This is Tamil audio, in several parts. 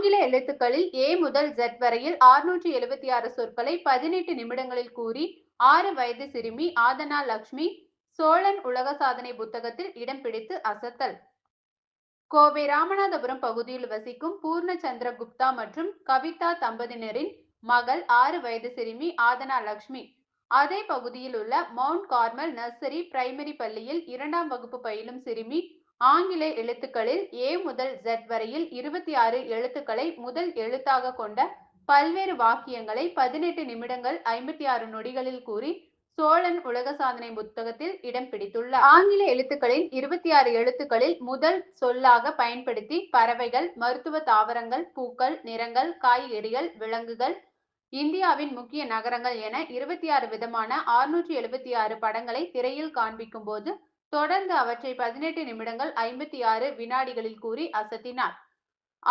ஆங்கில எழுத்துக்களில் ஏ முதல் ஜெட் வரையில் ஆறுநூற்றி எழுபத்தி ஆறு சொற்களை பதினெட்டு நிமிடங்களில் கூறி ஆறு வயது சிறுமி ஆதனா லக்ஷ்மி சோழன் உலக சாதனை புத்தகத்தில் இடம் பிடித்து அசத்தல். கோவை ராமநாதபுரம் பகுதியில் வசிக்கும் பூர்ணச்சந்திர குப்தா மற்றும் கவிதா தம்பதியினரின் மகள் ஆறு வயது சிறுமி ஆதனா லக்ஷ்மி. அதே பகுதியில் உள்ள மவுண்ட் கார்மல் நர்சரி பிரைமரி பள்ளியில் இரண்டாம் வகுப்பு பயிலும் சிறுமி ஆங்கில எழுத்துக்களில் ஏ முதல் ஜெட் வரையில் இருபத்தி ஆறு எழுத்துக்களை முதல் எழுத்தாக கொண்ட பல்வேறு வாக்கியங்களை பதினெட்டு நிமிடங்கள் ஐம்பத்தி ஆறு நொடிகளில் கூறி சோழன் உலக சாதனை புத்தகத்தில் இடம் பிடித்துள்ளார். ஆங்கில எழுத்துக்களின் இருபத்தி ஆறு எழுத்துக்களில் முதல் சொல்லாக பயன்படுத்தி பறவைகள் மருத்துவ தாவரங்கள் பூக்கள் நிறங்கள் காய்கறிகள் விலங்குகள் இந்தியாவின் முக்கிய நகரங்கள் என இருபத்தி ஆறு விதமான ஆறுநூற்றி எழுபத்தி ஆறு படங்களை திரையில் காண்பிக்கும் போது தொடர்ந்து அவற்றை பதினெட்டு நிமிடங்கள் ஐம்பத்தி ஆறு வினாடிகளில் கூறி அசத்தினார்.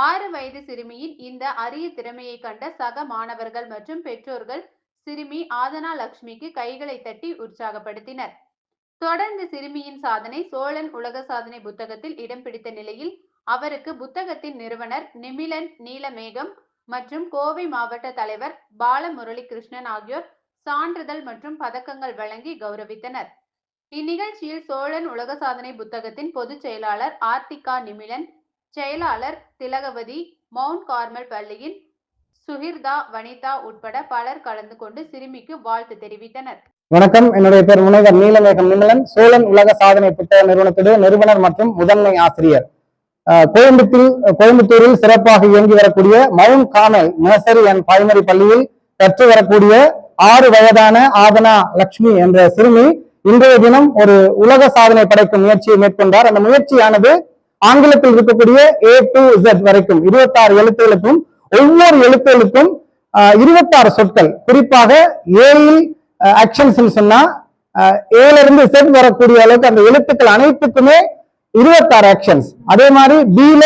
ஆறு வயது சிறுமியின் இந்த அரிய திறமையை கண்ட சக மாணவர்கள் மற்றும் பெற்றோர்கள் சிறுமி ஆதனா லக்ஷ்மிக்கு கைகளை தட்டி உற்சாகப்படுத்தினர். தொடர்ந்து சிறுமியின் சாதனை சோழன் உலக சாதனை புத்தகத்தில் இடம் பிடித்த நிலையில் அவருக்கு புத்தகத்தின் நிறுவனர் நிமிலன் நீலமேகம் மற்றும் கோவை மாவட்ட தலைவர் பாலமுரளி கிருஷ்ணன் ஆகியோர் சான்றிதழ் மற்றும் பதக்கங்கள் வழங்கி கௌரவித்தனர். இந்நிகழ்ச்சியில் சோழன் உலக சாதனை புத்தகத்தின் பொதுச் செயலாளர் ஆர்த்திகா நிமிலன் செயலாளர் திலகவதி மவுண்ட் கார்மல் பள்ளியின் சுஹிர்தா வனிதா உட்பட பலர் கலந்து கொண்டு சிறுமிக்கு வாழ்த்து தெரிவித்தனர். வணக்கம். என்னுடைய பேர் முனைவர் நீலமேகம் நிமிலன். சோழன் உலக சாதனை புத்தக நிறுவனத்துடைய நிறுவனர் மற்றும் முதன்மை ஆசிரியர். கோயம்புத்தூர் கோயம்புத்தூரில் சிறப்பாக இயங்கி வரக்கூடிய Mount Carmel nursery and primary பள்ளியில் கற்று வரக்கூடிய ஆறு வயதான ஆதனா லட்சுமி என்ற சிறுமி இன்றைய தினம் ஒரு உலக சாதனை படைக்கும் முயற்சியை மேற்கொண்டார். அந்த முயற்சியானது ஆங்கிலத்தில் இருக்கக்கூடிய ஏ டு இசட் வரைக்கும் இருபத்தாறு எழுத்துகளுக்கும் ஒவ்வொரு எழுத்துகளுக்கும் இருபத்தாறு சொற்கள். குறிப்பாக ஏழில் ஆக்ஷன்ஸ் சொன்னா அஹ், ஏல இருந்து செட் வரக்கூடிய அளவுக்கு அந்த எழுத்துக்கள் அனைத்துக்குமே இருபத்தாறு ஆக்ஷன்ஸ் அதே மாதிரி பில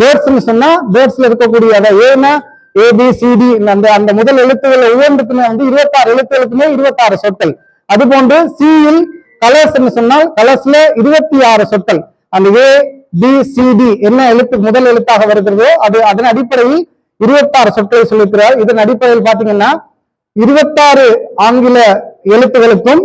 பேர்ட்ஸ் சொன்னா பேர்ட்ஸ்ல இருக்கக்கூடிய அதை ஏனா ஏபி சிடி அந்த அந்த முதல் எழுத்துகள் ஒவ்வொன்றுக்குமே வந்து இருபத்தாறு எழுத்துகளுக்குமே இருபத்தாறு சொற்கள். அது போன்று சியில் கலர்ஸ் சொன்னால் கலர்ஸ்ல இருபத்தி ஆறு சொற்கள். அந்த ஏ பி சிடி என்ன எழுத்து முதல் எழுத்தாக வருகிறதோ அது அதன் அடிப்படையில் இருபத்தாறு சொற்களை சொல்லியிருக்கிறார். இதன் அடிப்படையில் பாத்தீங்கன்னா இருபத்தாறு ஆங்கில எழுத்துகளுக்கும்